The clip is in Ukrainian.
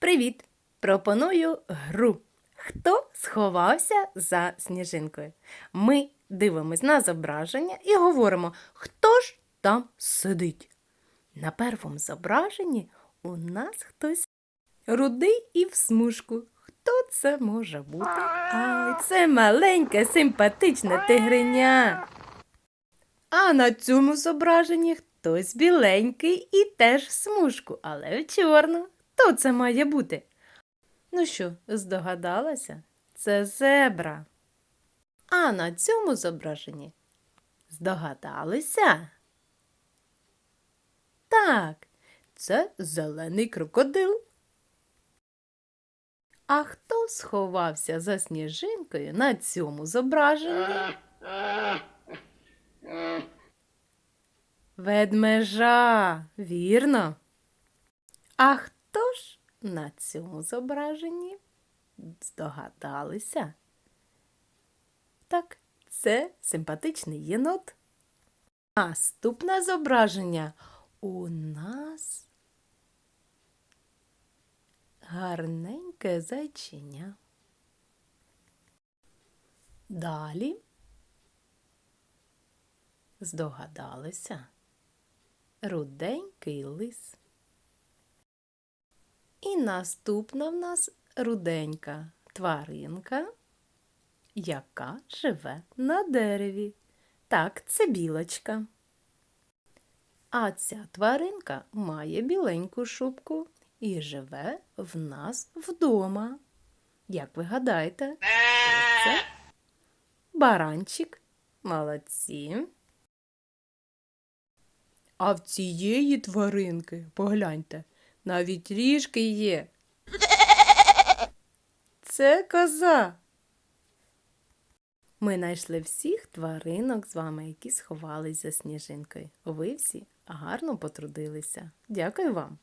Привіт! Пропоную гру. Хто сховався за сніжинкою? Ми дивимось на зображення і говоримо, хто ж там сидить. На першому зображенні у нас хтось рудий і в смужку. Хто це може бути? Ай, це маленьке, симпатичне тигриня. А на цьому зображенні хтось біленький і теж смужку, але в чорну. Хто це має бути? Ну що, здогадалася? Це зебра. А на цьому зображенні здогадалися? Так, це зелений крокодил. А хто сховався за сніжинкою на цьому зображенні? Ведмежа, вірно. А хто ж на цьому зображенні? Здогадалися? Так, це симпатичний єнот. Наступне зображення у нас гарненьке зайчиня. Далі здогадалися руденький лис. І наступна в нас руденька тваринка, яка живе на дереві. Так, це білочка. А ця тваринка має біленьку шубку і живе в нас вдома. Як ви гадаєте, це? Баранчик. Молодці. А в цієї тваринки, погляньте, навіть ріжки є. Це коза. Ми знайшли всіх тваринок з вами, які сховались за сніжинкою. Ви всі гарно потрудилися. Дякую вам.